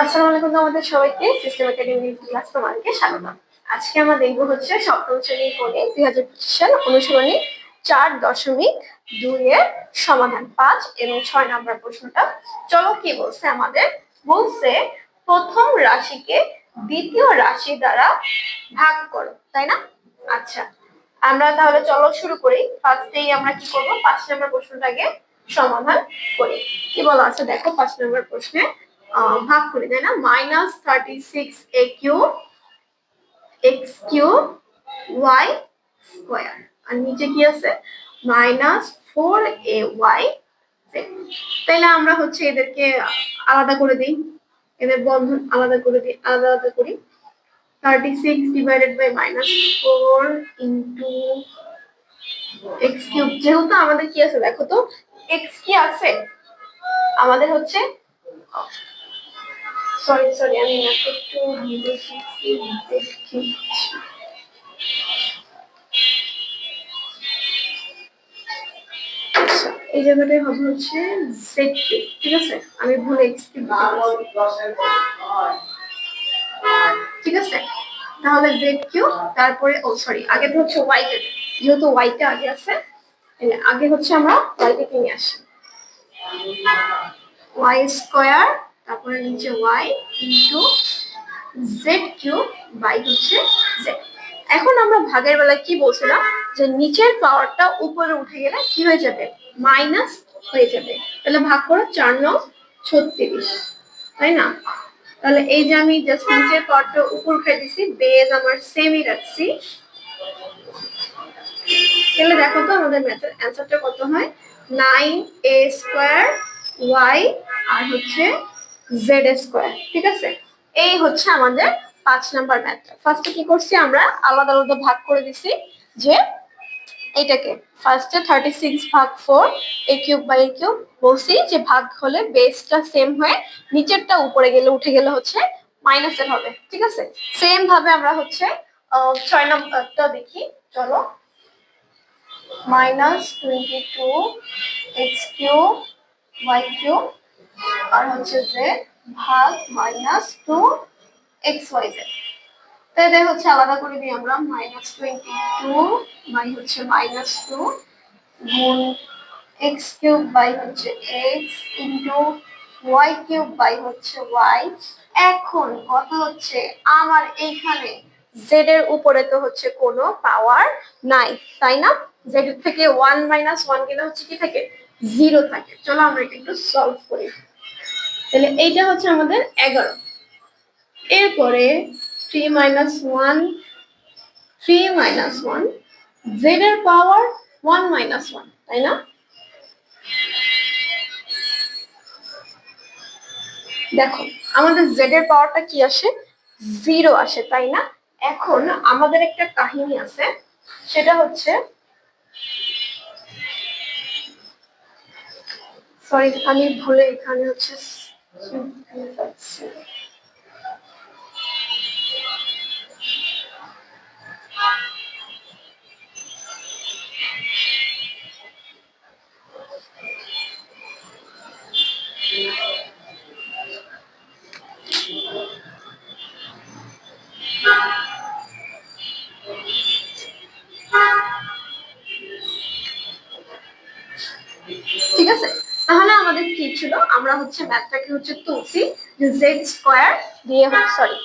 আসসালামু আলাইকুম আমাদের সবাইকে। সিস্টেম একাডেমি ক্লাস স্বাগত আজকে আমরা দেখব হচ্ছে সপ্তম দুই হাজার পঁচিশ সাল অনুসরণী চার দশমিক দুই এর সমাধান পাঁচ এবং ছয় নম্বর প্রশ্নটা। চলো কি বলছে আমাদের? বলছে, প্রথম রাশিকে দ্বিতীয় রাশি দ্বারা ভাগ করো, তাই না? আচ্ছা। আমরা তাহলে চলো শুরু করি। ফার্স্টেই আমরা কি করব? পাঁচ নম্বর প্রশ্নটাকে সমাধান করি। কি বলা আছে? দেখো, পাঁচ নম্বর প্রশ্নে ভাগ করি, তাই না? Minus thirty six A Q X Q Y square আর নিচে কি আছে? মাইনাস ফোর এ ওয়াই তাইলে আমরা হচ্ছে এদেরকে আলাদা করে দিই। এদের বন্ধন আলাদা করে দিই, আলাদা আলাদা করি। Thirty six divided by minus four into X cube যেহেতু আমাদের কি আছে দেখো তো এক্স কি আছে? আমাদের হচ্ছে সরি সরি আমি একটু আচ্ছা, এই জায়গাটায় হবে হচ্ছে কিউব ঠিক আছে? আমি ভুলে এক্স কিউব ঠিক আছে? তাহলে জেড কিউ তারপরে ও সরি আগে তো হচ্ছে ওয়াই কে যেহেতু ওয়াইটা আগে আছে আগে হচ্ছে আমরা ওয়াইকে নিয়ে আসি। ওয়াই স্কোয়ার তারপরে নিচে Y into Z Q by হচ্ছে জেড এখন আমরা ভাগের বেলায় কি বলছিলাম? যে নিচের পাওয়ারটা উপরে উঠে গেলে কি হয়ে যাবে? মাইনাস হয়ে যাবে। তাহলে ভাগ করো, চার নং ছত্রিশ, তাই না? তাহলে এই যে আমি জাস্ট নিচের পাওয়ারটা উপর উঠে দিছি বেজ আমার সেমই রাখছি। তাহলে দেখো তো আমাদের ম্যাথের অ্যান্সারটা কত হয়? নাইন এ স্কোয়ার ওয়াই আর হচ্ছে জেড স্কোয়ার ঠিক আছে? এই হচ্ছে আমাদের পাঁচ নাম্বার ম্যাথটা ফার্স্টে কি করছি আমরা? আলাদা আলাদা ভাগ করে দিছি যে এইটাকে ফার্স্টে থার্টি সিক্স ভাগ four A cube by A cube বলছি যে ভাগ হলে বেসটা সেম হয়ে নিচেরটা উপরে গেলে, উঠে গেলে হচ্ছে মাইনাসের হবে, ঠিক আছে? সেম ভাবে আমরা হচ্ছে ছয় নম্বরটা দেখি, চলো। Minus twenty two X cube Y cube আর হচ্ছে যে ভাগ minus two X Y Z এদের হচ্ছে আলাদা করে দিই আমরা মাইনাস টোয়েন্টি টু বাই হচ্ছে মাইনাস টু গুণ এক্স কিউব বাই হচ্ছে X into Y cube by হচ্ছে ওয়াই এখন কথা হচ্ছে আমার এইখানে জেড এর উপরে তো হচ্ছে কোনো পাওয়ার নাই, তাই না? জেড এর থেকে ওয়ান মাইনাস ওয়ান গেলে হচ্ছে কি থাকে? জিরো থাকে। চলো আমরা এটা একটু সলভ করি। তাহলে এইটা হচ্ছে আমাদের এগারো। এরপরে three minus one three minus one Z এর পাওয়ার ওয়ান মাইনাস ওয়ান তাই না? দেখো, আমাদের জেড এর পাওয়ারটা কি আসে? জিরো আসে, তাই না? এখন আমাদের একটা কাহিনী আছে, সেটা হচ্ছে সরি আমি ভুলে এখানে হচ্ছে ঠিক আছে? তাহলে আমাদের কি ছিল? আমরা হচ্ছে ম্যাথটাকে হচ্ছে তুলছি জেড স্কোয়ার দিয়ে সরি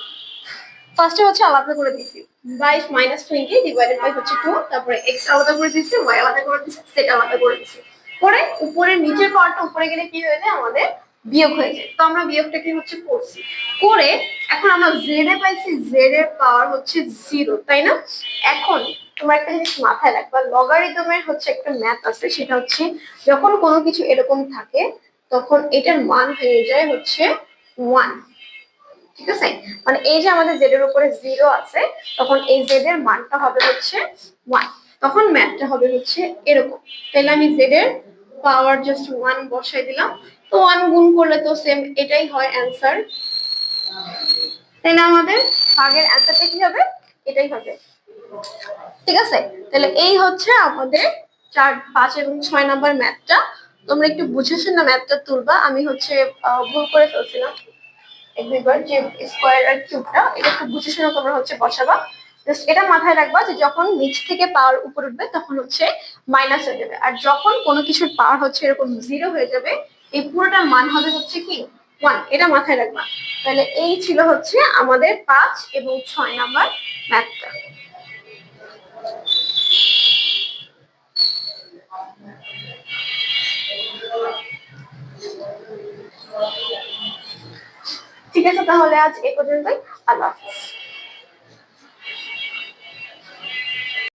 ফার্স্টে হচ্ছে আলাদা করে দিছি। বাইশ মাইনাস টোয়েন্টি ডিভাইডেড বাই হচ্ছে টু তারপরে এক্স আলাদা করে দিছি ওয়াই আলাদা করে দিছি সেট আলাদা করে দিছি। পরে উপরে নিচের পাওয়ারটা উপরে গেলে কি হয়ে যায়? আমাদের বিয়োগ হয়ে যায়। তো আমরা বিয়োগটাকে হচ্ছে করছি? করে এখন আমরা জেড এ পাইছি জেড এর পাওয়ার হচ্ছে জিরো তাই না? এখন তোমার একটা জিনিস মাথায় রাখবা লগারিদমের হচ্ছে একটা ম্যাথ আছে, সেটা হচ্ছে যখন কোনো কিছু এরকম থাকে, তখন এটার মান হয়ে যায় হচ্ছে ওয়ান ঠিক আছে? মানে এই যে আমাদের জেড এর উপরে জিরো আছে, তখন এই জেড এর মানটা হবে হচ্ছে ওয়ান তখন ম্যাথটা হবে হচ্ছে এরকম। তাহলে আমি জেড এর পাওয়ার জাস্ট ওয়ান বসাই দিলাম। তো ওয়ান গুণ করলে তো সেম এটাই হয় অ্যান্সার তাহলে আমাদের ভাগের অ্যান্সারটা কি হবে? এটাই হবে। ঠিক আছে? তাহলে এই হচ্ছে আমাদের চার, পাঁচ এবং ছয় নাম্বার ম্যাথটা তোমরা একটু বুঝে না ম্যাথটা তুলবা। আমি হচ্ছে ভুল করে ফেলছিলাম। দুইবার যে স্কোয়ার কিউবটা এটা একটু বুঝে শুনে তোমরা হচ্ছে বসাবা। জাস্ট এটা মাথায় রাখবা যে যখন নিচ থেকে পাওয়ার উপর উঠবে, তখন হচ্ছে মাইনাস হয়ে যাবে। আর যখন কোনো কিছুর পাওয়ার হচ্ছে এরকম জিরো হয়ে যাবে, এই পুরোটার মান হবে হচ্ছে কি? ওয়ান এটা মাথায় রাখবা। তাহলে এই ছিল হচ্ছে আমাদের পাঁচ এবং ছয় নাম্বার ম্যাথটা তাহলে আজ এ পর্যন্তই। আল্লাহ হাফিজ।